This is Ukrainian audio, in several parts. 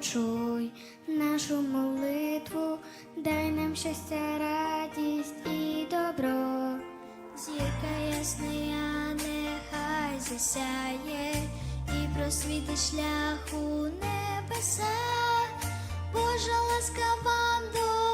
почуй нашу молитву, дай нам щастя, радість і добро. Зірка ясна, нехай засяє і просвіти шлях у небеса. Божа ласка вам допомагає,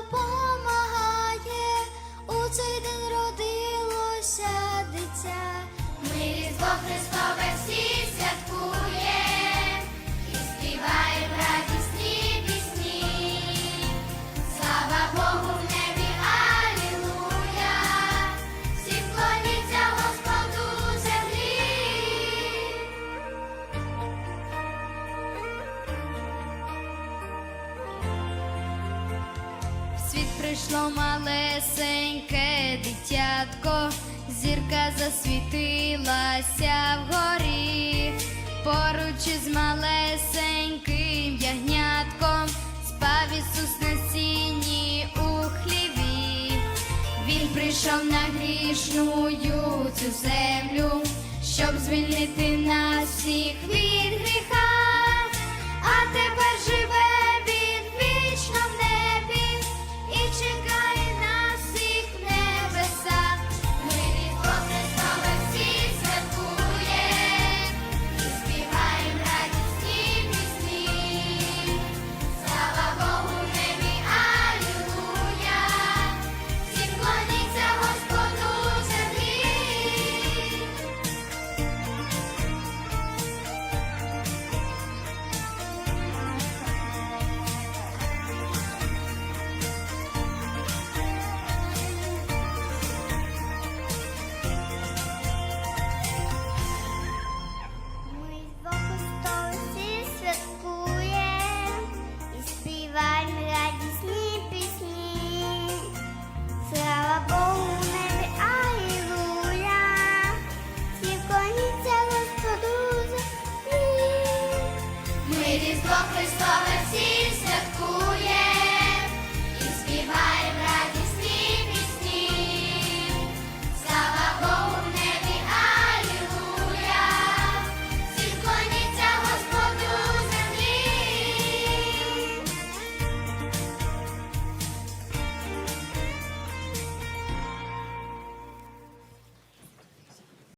прийшло малесеньке дитятко, зірка засвітилася вгорі, поруч із малесеньким ягнятком спав Ісус на сіні у хліві. Він прийшов на грішную цю землю, щоб звільнити нас всіх від please stop.